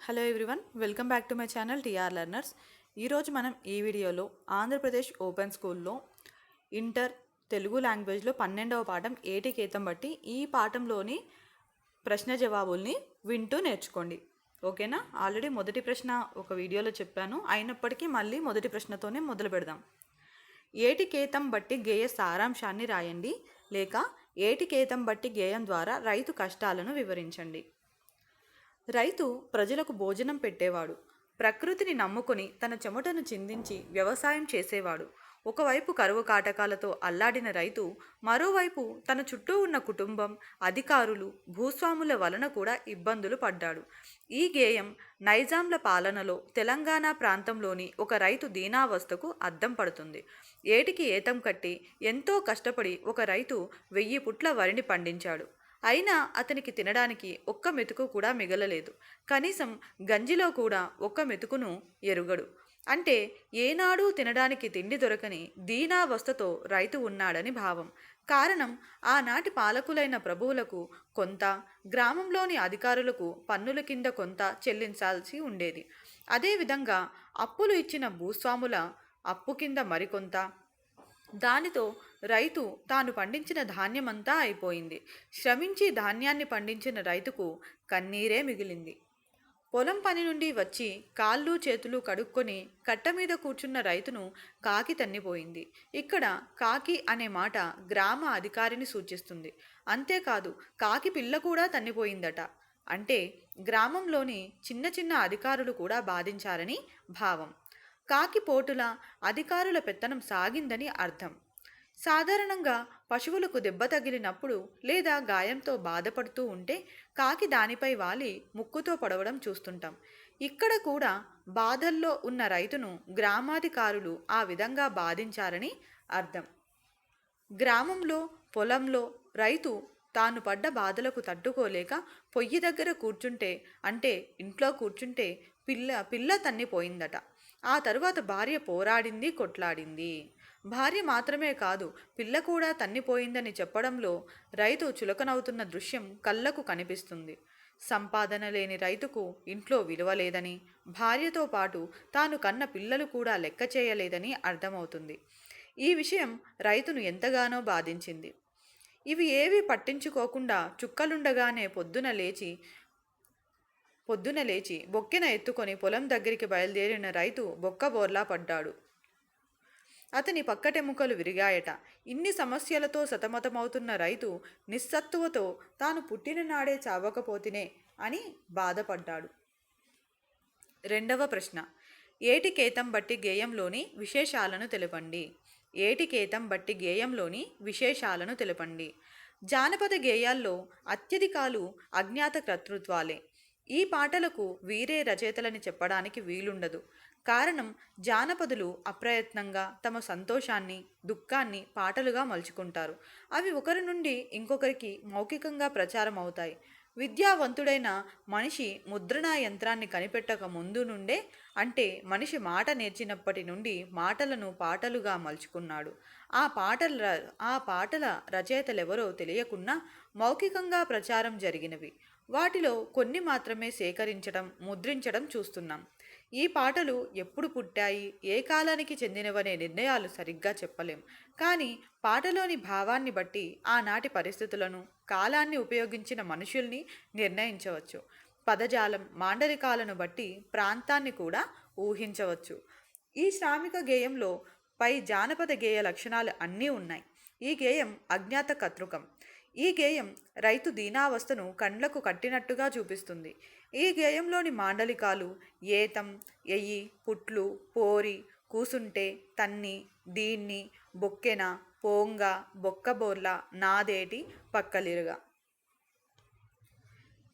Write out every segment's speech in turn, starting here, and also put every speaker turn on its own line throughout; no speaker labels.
Hello everyone welcome back to my channel TR learners ఈరోజు మనం ఈ వీడియోలో ఆంధ్రప్రదేశ్ ఓపెన్ స్కూల్లో ఇంటర్ తెలుగు లాంగ్వేజ్లో పన్నెండవ పాఠం ఏటి కేతం బట్టి ఈ పాఠంలోని ప్రశ్న జవాబుల్ని వింటూ నేర్చుకోండి. ఓకేనా? ఆల్రెడీ మొదటి ప్రశ్న ఒక వీడియోలో చెప్పాను. అయినప్పటికీ మళ్ళీ మొదటి ప్రశ్నతోనే మొదలు పెడదాం. ఏటి కేతం బట్టి గేయ సారాంశాన్ని రాయండి లేక ఏటి కేతం బట్టి గేయం ద్వారా రైతు కష్టాలను వివరించండి. రైతు ప్రజలకు భోజనం పెట్టేవాడు. ప్రకృతిని నమ్ముకొని తన చెమటను చిందించి వ్యవసాయం చేసేవాడు. ఒకవైపు కరువు కాటకాలతో అల్లాడిన రైతు మరోవైపు తన చుట్టూ ఉన్న కుటుంబం అధికారులు భూస్వాముల వలన కూడా ఇబ్బందులు పడ్డాడు. ఈ గేయం నైజాంల పాలనలో తెలంగాణ ప్రాంతంలోని ఒక రైతు దీనావస్థకు అద్దం పడుతుంది. ఏటికి ఏతం కట్టి ఎంతో కష్టపడి ఒక రైతు వెయ్యి పుట్ల వరిని పండించాడు. అయినా అతనికి తినడానికి ఒక్క మెతుకు కూడా మిగలలేదు. కనీసం గంజిలో కూడా ఒక్క మెతుకును ఎరుగడు. అంటే ఏనాడూ తినడానికి తిండి దొరకని దీనావస్థతో రైతు ఉన్నాడని భావం. కారణం ఆనాటి పాలకులైన ప్రభువులకు కొంత గ్రామంలోని అధికారులకు పన్నుల కింద కొంత చెల్లించాల్సి ఉండేది. అదేవిధంగా అప్పులు ఇచ్చిన భూస్వాముల అప్పు కింద మరికొంత దానితో రైతు తాను పండించిన ధాన్యమంతా అయిపోయింది. శ్రమించి ధాన్యాన్ని పండించిన రైతుకు కన్నీరే మిగిలింది. పొలం పని నుండి వచ్చి కాళ్ళు చేతులు కడుక్కొని కట్ట మీద కూర్చున్న రైతును కాకి తన్నిపోయింది. ఇక్కడ కాకి అనే మాట గ్రామ అధికారిని సూచిస్తుంది. అంతేకాదు కాకి పిల్ల కూడా తన్నిపోయిందట. అంటే గ్రామంలోని చిన్న చిన్న అధికారులు కూడా బాధించారని భావం. కాకిపోటుల అధికారుల పెత్తనం సాగిందని అర్థం. సాధారణంగా పశువులకు దెబ్బ తగిలినప్పుడు లేదా గాయంతో బాధపడుతూ ఉంటే కాకి దానిపై వాలి ముక్కుతో పొడవడం చూస్తుంటాం. ఇక్కడ కూడా బాధల్లో ఉన్న రైతును గ్రామాధికారులు ఆ విధంగా బాధించారని అర్థం. గ్రామంలో పొలంలో రైతు తాను పడ్డ బాధలకు తట్టుకోలేక పొయ్యి దగ్గర కూర్చుంటే అంటే ఇంట్లో కూర్చుంటే పిల్ల పిల్ల తన్నిపోయిందట. ఆ తరువాత భార్య పోరాడింది కొట్లాడింది. భార్య మాత్రమే కాదు పిల్ల కూడా తన్నిపోయిందని చెప్పడంలో రైతు చులకనవుతున్న దృశ్యం కళ్ళకు కనిపిస్తుంది. సంపాదన లేని రైతుకు ఇంట్లో విలువ లేదని భార్యతో పాటు తాను కన్న పిల్లలు కూడా లెక్క చేయలేదని అర్థమవుతుంది. ఈ విషయం రైతును ఎంతగానో బాధించింది. ఇవి ఏవి పట్టించుకోకుండా చుక్కలుండగానే పొద్దున లేచి పొద్దున లేచి బొక్కెన ఎత్తుకొని పొలం దగ్గరికి బయలుదేరిన రైతు బొక్క బోర్లా పడ్డాడు. అతని పక్కటెముకలు విరిగాయట. ఇన్ని సమస్యలతో సతమతమవుతున్న రైతు నిస్సత్తువతో తాను పుట్టిన నాడే అని బాధపడ్డాడు. రెండవ ప్రశ్న. ఏటికేతం బట్టి గేయంలోని విశేషాలను తెలపండి? ఏటికేతం బట్టి గేయంలోని విశేషాలను తెలపండి? జానపద గేయాల్లో అత్యధికాలు అజ్ఞాత కర్తృత్వాలే ఈ పాటలకు వీరే రచయితలని చెప్పడానికి వీలుండదు. కారణం జానపదులు అప్రయత్నంగా తమ సంతోషాన్ని దుఃఖాన్ని పాటలుగా మలుచుకుంటారు. అవి ఒకరి నుండి ఇంకొకరికి మౌఖికంగా ప్రచారం అవుతాయి. విద్యావంతుడైన మనిషి ముద్రణా యంత్రాన్ని కనిపెట్టక ముందు నుండే అంటే మనిషి మాట నేర్చినప్పటి నుండి మాటలను పాటలుగా మలుచుకున్నాడు. ఆ పాటల ఆ పాటల రచయితలెవరో తెలియకున్నా మౌఖికంగా ప్రచారం జరిగినవి. వాటిలో కొన్ని మాత్రమే సేకరించడం ముద్రించడం చూస్తున్నాం. ఈ పాటలు ఎప్పుడు పుట్టాయి ఏ కాలానికి చెందినవనే నిర్ణయాలు సరిగ్గా చెప్పలేం. కానీ పాటలోని భావాన్ని బట్టి ఆనాటి పరిస్థితులను కాలాన్ని ఉపయోగించిన మనుషుల్ని నిర్ణయించవచ్చు. పదజాలం మాండలికాలను బట్టి ప్రాంతాన్ని కూడా ఊహించవచ్చు. ఈ శ్రామిక గేయంలో పై జానపద గేయ లక్షణాలు అన్నీ ఉన్నాయి. ఈ గేయం అజ్ఞాత కతృకం ఈ గేయం రైతు దీనావస్థను కండ్లకు కట్టినట్టుగా చూపిస్తుంది. ఈ గేయంలోని మాండలికాలు ఏతం ఎయ్యి పుట్లు పోరి కూసుంటే తన్ని దీన్ని బొక్కెన పోంగ బొక్కబోర్ల నాదేటి పక్కలిరుగా.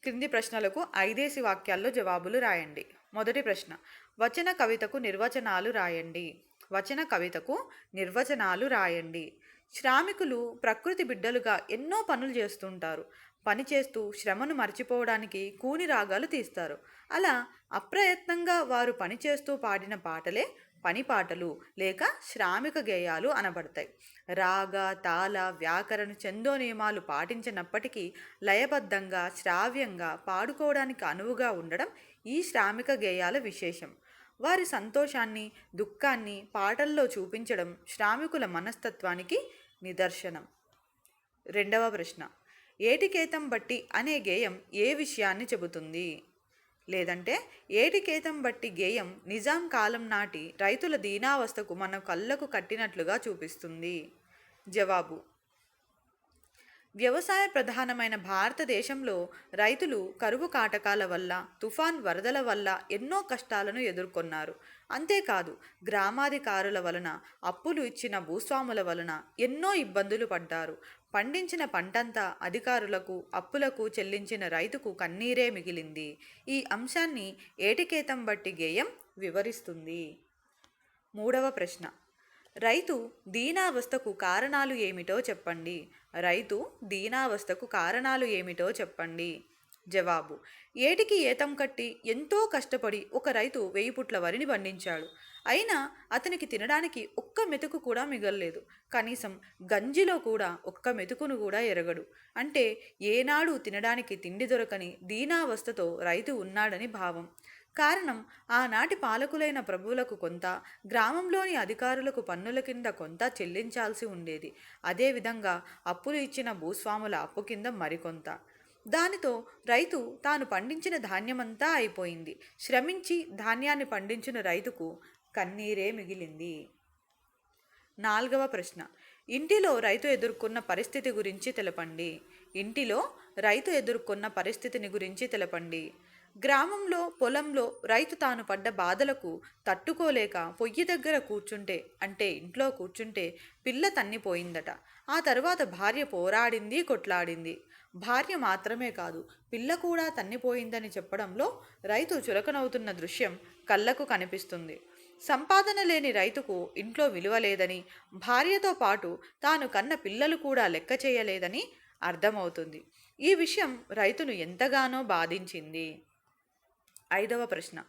క్రింది ప్రశ్నలకు ఐదేసి వాక్యాల్లో జవాబులు రాయండి. మొదటి ప్రశ్న వచన కవితకు నిర్వచనాలు రాయండి. వచన కవితకు నిర్వచనాలు రాయండి. శ్రామికులు ప్రకృతి బిడ్డలుగా ఎన్నో పనులు చేస్తుంటారు. పని చేస్తూ శ్రమను మర్చిపోవడానికి కూని రాగాలు తీస్తారు. అలా అప్రయత్నంగా వారు పని చేస్తూ పాడిన పాటలే పని పాటలు లేక శ్రామిక గేయాలు అనబడతాయి. రాగ తాళ వ్యాకరణ చందో నియమాలు పాటించినప్పటికీ లయబద్ధంగా శ్రావ్యంగా పాడుకోవడానికి అనువుగా ఉండడం ఈ శ్రామిక గేయాల విశేషం. వారి సంతోషాన్ని దుఃఖాన్ని పాటల్లో చూపించడం శ్రామికుల మనస్తత్వానికి నిదర్శనం. రెండవ ప్రశ్న. ఏటికేతం బట్టి అనే గేయం ఏ విషయాన్ని చెబుతుంది? లేదంటే ఏటికేతం బట్టి గేయం నిజాం కాలం నాటి రైతుల దీనావస్థకు మన కళ్ళకు కట్టినట్లుగా చూపిస్తుంది? జవాబు. వ్యవసాయ ప్రధానమైన భారతదేశంలో రైతులు కరువు కాటకాల వల్ల తుఫాన్ వరదల వల్ల ఎన్నో కష్టాలను ఎదుర్కొన్నారు. అంతేకాదు గ్రామాధికారుల వలన అప్పులు ఇచ్చిన భూస్వాముల వలన ఎన్నో ఇబ్బందులు పడ్డారు. పండించిన పంటంతా అధికారులకు అప్పులకు చెల్లించిన రైతుకు కన్నీరే మిగిలింది. ఈ అంశాన్ని ఏటికేతం బట్టి గేయం వివరిస్తుంది. మూడవ ప్రశ్న. రైతు దీనావస్థకు కారణాలు ఏమిటో చెప్పండి. రైతు దీనావస్థకు కారణాలు ఏమిటో చెప్పండి. జవాబు. ఏటికి ఏతం కట్టి ఎంతో కష్టపడి ఒక రైతు వెయ్యి పుట్ల వరిని పండించాడు. అయినా అతనికి తినడానికి ఒక్క మెతుకు కూడా మిగల్లేదు. కనీసం గంజిలో కూడా ఒక్క మెతుకును కూడా ఎరగడు. అంటే ఏనాడు తినడానికి తిండి దొరకని దీనావస్థతో రైతు ఉన్నాడని భావం. కారణం ఆనాటి పాలకులైన ప్రభువులకు కొంత గ్రామంలోని అధికారులకు పన్నుల కింద కొంత చెల్లించాల్సి ఉండేది. అదేవిధంగా అప్పులు ఇచ్చిన భూస్వాముల అప్పు కింద మరికొంత. దానితో రైతు తాను పండించిన ధాన్యమంతా అయిపోయింది. శ్రమించి ధాన్యాన్ని పండించిన రైతుకు కన్నీరే మిగిలింది. నాలుగవ ప్రశ్న. ఇంటిలో రైతు ఎదుర్కొన్న పరిస్థితి గురించి తెలపండి. ఇంటిలో రైతు ఎదుర్కొన్న పరిస్థితిని గురించి తెలపండి. గ్రామంలో పొలంలో రైతు తాను పడ్డ బాధలకు తట్టుకోలేక పొయ్యి దగ్గర కూర్చుంటే అంటే ఇంట్లో కూర్చుంటే పిల్ల తన్నిపోయిందట. ఆ తర్వాత భార్య పోరాడింది కొట్లాడింది. భార్య మాత్రమే కాదు పిల్ల కూడా తన్నిపోయిందని చెప్పడంలో రైతు చులకనవుతున్న దృశ్యం కళ్ళకు కనిపిస్తుంది. సంపాదన లేని రైతుకు ఇంట్లో విలువ లేదని భార్యతో పాటు తాను కన్న పిల్లలు కూడా లెక్క చేయలేదని అర్థమవుతుంది. ఈ విషయం రైతును ఎంతగానో బాధించింది. ఐదవ ప్రశ్న.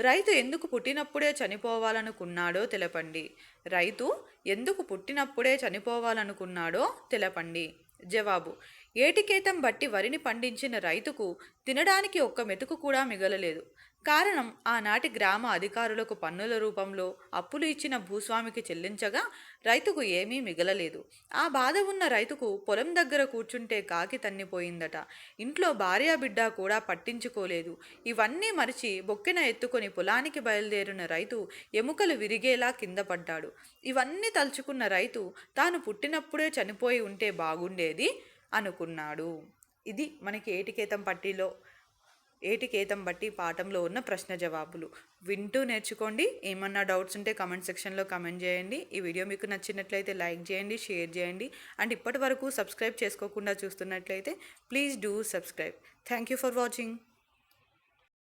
రైతు ఎందుకు పుట్టినప్పుడే చనిపోవాలనుకున్నాడో తెలపండి. రైతు ఎందుకు పుట్టినప్పుడే చనిపోవాలనుకున్నాడో తెలపండి. జవాబు ఏటికేతం బట్టి వరిని పండించిన రైతుకు తినడానికి ఒక్క మెతుకు కూడా మిగలలేదు. కారణం ఆనాటి గ్రామ అధికారులకు పన్నుల రూపంలో అప్పులు ఇచ్చిన భూస్వామికి చెల్లించగా రైతుకు ఏమీ మిగలలేదు. ఆ బాధ ఉన్న రైతుకు పొలం దగ్గర కూర్చుంటే కాకి తన్నిపోయిందట. ఇంట్లో భార్య బిడ్డ కూడా పట్టించుకోలేదు. ఇవన్నీ మరిచి బొక్కెన ఎత్తుకొని పొలానికి బయలుదేరిన రైతు ఎముకలు విరిగేలా కింద పడ్డాడు. ఇవన్నీ తలుచుకున్న రైతు తాను పుట్టినప్పుడే చనిపోయి ఉంటే బాగుండేది? అనుకున్నాడు. ఇది మనకి ఏటికేతం పట్టిలో ఏటికేతం బట్టి పాఠంలో ఉన్న ప్రశ్న జవాబులు. వింటూ నేర్చుకోండి. ఏమన్నా డౌట్స్ ఉంటే కమెంట్ సెక్షన్లో కమెంట్ చేయండి. ఈ వీడియో మీకు నచ్చినట్లయితే లైక్ చేయండి షేర్ చేయండి. అండ్ ఇప్పటి వరకు సబ్స్క్రైబ్ చేసుకోకుండా చూస్తున్నట్లయితే please do subscribe. Thank you for watching.